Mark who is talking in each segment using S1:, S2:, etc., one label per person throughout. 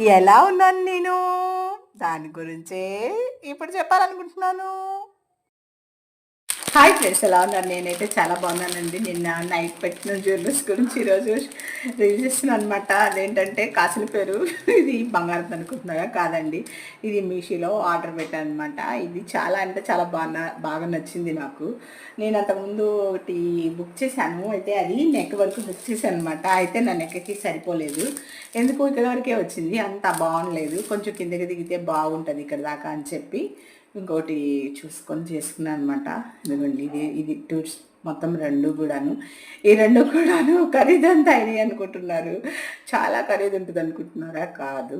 S1: ఎలా ఉన్నాను నేను? దాని గురించే ఇప్పుడు చెప్పాలనుకుంటున్నాను. హాయ్ ఫ్రెండ్స్ ఎలా ఉన్నారు? నేనైతే చాలా బాగున్నానండి. నిన్న నైట్ పెట్టిన జ్యువెలర్స్ గురించి ఈరోజు రిలీజ్ చేస్తున్నాను అనమాట అదేంటంటే కాసుల పేరు. ఇది బంగారం అనుకుంటున్నారా? కాదండి. ఇది మీషోలో ఆర్డర్ పెట్టాను అనమాట ఇది చాలా అంటే చాలా బాగా బాగా నచ్చింది నాకు. నేను అంతకుముందు ఒకటి బుక్ చేశాను. అయితే అది నెక్ వరకు బుక్ చేశాను అనమాట అయితే నా నెక్కకి సరిపోలేదు. ఎందుకు ఇక్కడ వరకే వచ్చింది. అంత బాగుండలేదు. కొంచెం కిందకి దిగితే బాగుంటుంది ఇక్కడ దాకా అని చెప్పి. ఇంకోటి చూసుకొని చేసుకున్నాను అనమాట ఇదిగోండి ఇది ఇది టూర్స్ మొత్తం రెండు కూడాను. ఈ రెండు కూడాను ఖరీదంతా అయినాయి అనుకుంటున్నారు. చాలా ఖరీదు ఉంటుంది అనుకుంటున్నారా కాదు.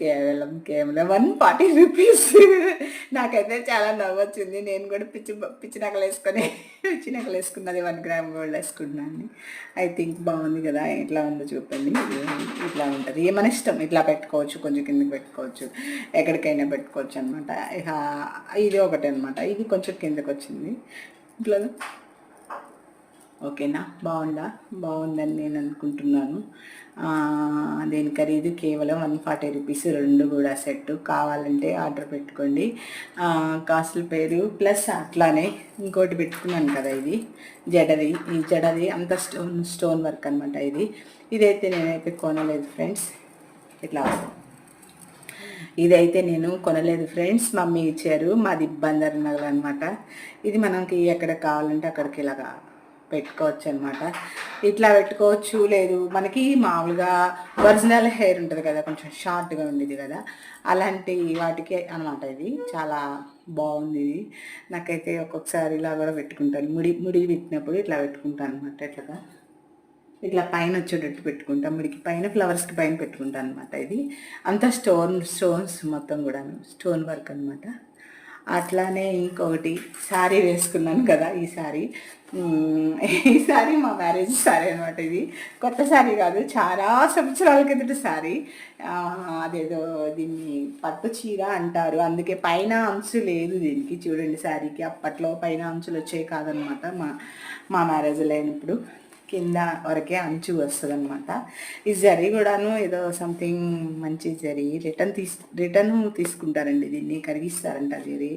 S1: కేవలం కేవలం వన్ ఫార్టీ రూపీస్. నాకైతే చాలా నవ్వొచ్చింది. నేను కూడా పిచ్చి పిచ్చి నగలు వేసుకొని పిచ్చి నగలు వేసుకున్నది వన్ గ్రామ్ గోల్డ్ వేసుకున్నాను ఐ థింక్ బాగుంది కదా ఎట్లా ఉందో చూపండి. ఇట్లా ఉంటుంది. మన ఇష్టం? ఇట్లా పెట్టుకోవచ్చు కొంచెం కిందకి పెట్టుకోవచ్చు ఎక్కడికైనా పెట్టుకోవచ్చు అనమాట ఇది ఒకటి అనమాట ఇది కొంచెం కిందకి వచ్చింది ఇట్లా ఓకేనా? బాగుందా? బాగుందని నేను అనుకుంటున్నాను. దీని ఖరీదు? కేవలం వన్ ఫార్టీ రూపీస్ రెండు కూడా సెట్ కావాలంటే ఆర్డర్ పెట్టుకోండి. ఆ, కాసుల పేరు ప్లస్ అట్లానే ఇంకోటి పెట్టుకున్నాను కదా ఇది. జడది. ఈ జడది అంత స్టోన్ స్టోన్ వర్క్ అనమాట ఇది. ఇదైతే నేనైతే కొనలేదు ఫ్రెండ్స్. ఇట్లా. ఇదైతే నేను కొనలేదు ఫ్రెండ్స్. మమ్మీ ఇచ్చారు. మాది బందర్ నగర్ అనమాట ఇది మనకి ఎక్కడ కావాలంటే అక్కడికి ఇలాగా పెట్టుకోవచ్చు అనమాట ఇట్లా పెట్టుకోవచ్చు లేదు. మనకి మామూలుగా ఒరిజినల్ హెయిర్ ఉంటుంది కదా కొంచెం షార్ట్గా ఉండేది కదా. అలాంటి వాటికి అనమాట ఇది. చాలా బాగుంది ఇది. నాకైతే ఒక్కొక్కసారి ఇలా కూడా పెట్టుకుంటాను. ముడి ముడి పెట్టినప్పుడు ఇట్లా పెట్టుకుంటాను అనమాట ఇట్లాగా ఇట్లా పైన వచ్చేటట్టు పెట్టుకుంటాం. ముడికి పైన ఫ్లవర్స్కి పైన పెట్టుకుంటాను అనమాట ఇది. అంతా స్టోన్ స్టోన్స్ మొత్తం కూడా స్టోన్ వర్క్ అనమాట. అట్లానే ఇంకొకటి శారీ వేసుకున్నాను కదా ఈ శారీ ఈ శారీ మా మ్యారేజ్ శారీ అనమాట ఇది. కొత్త శారీ కాదు చాలా సంవత్సరాల కిందట శారీ అదేదో దీన్ని పట్టు చీర అంటారు. అందుకే పైన అంచు లేదు దీనికి చూడండి శారీకి అప్పట్లో పైన అంచులు వచ్చేవి కాదనమాట మా మా మ్యారేజ్ లేనప్పుడు కింద వరకే అంచు వస్తుంది అనమాట ఈ జరీ కూడాను ఏదో సంథింగ్ మంచి జరీ రిటర్న్ తీసు రిటర్న్ తీసుకుంటారండి దీన్ని కరిగిస్తారంట జరీ.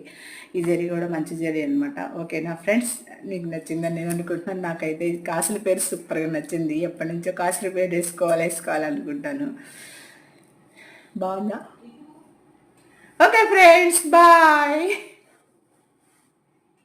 S1: ఈ జరీ కూడా మంచి జరీ అనమాట ఓకేనా ఫ్రెండ్స్? మీకు నచ్చిందని నేను అనుకుంటున్నాను. నాకైతే కాసుల పేరు సూపర్గా నచ్చింది. ఎప్పటి నుంచో కాసుల పేరు వేసుకోవాలి వేసుకోవాలనుకుంటాను బాగుందా? Okay friends bye.